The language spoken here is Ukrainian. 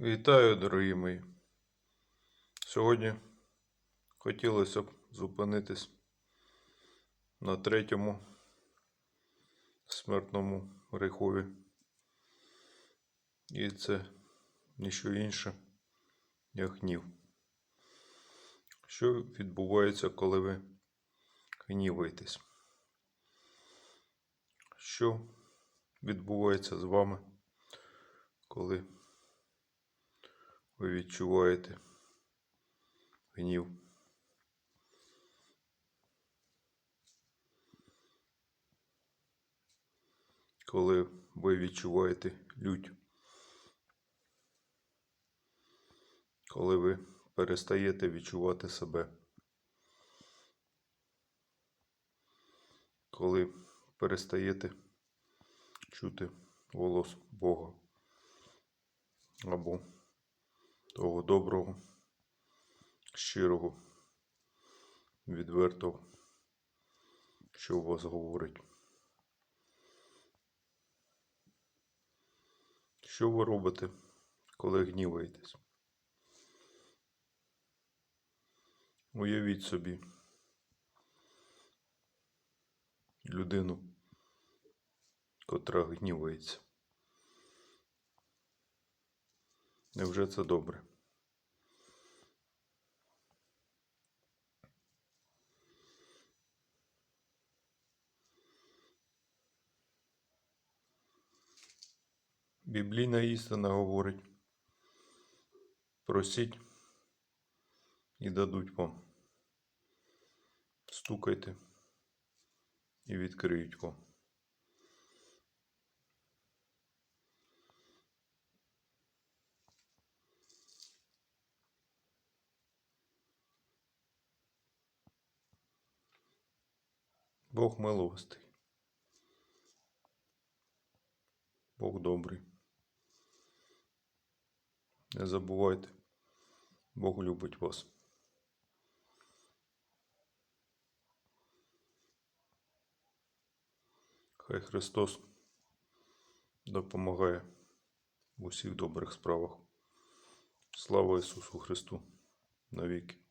Вітаю, дорогі мої. Сьогодні хотілося б зупинитись на третьому смертному грехові. І це ніщо інше, як гнів. Що відбувається, коли ви гніваєтесь? Що відбувається з вами, коли ви відчуваєте гнів. Коли ви відчуваєте лють. Коли ви перестаєте відчувати себе. Коли перестаєте чути голос Бога або того доброго, щирого, відвертого, що у вас говорить. Що ви робите, коли гніваєтесь? Уявіть собі людину, котра гнівається. Невже це добре? Біблійна істина говорить, просіть і дадуть вам. Стукайте і відкриють вам. Бог милостий. Бог добрий. Не забувайте, Бог любить вас. Хай Христос допомагає в усіх добрих справах. Слава Ісусу Христу навіки.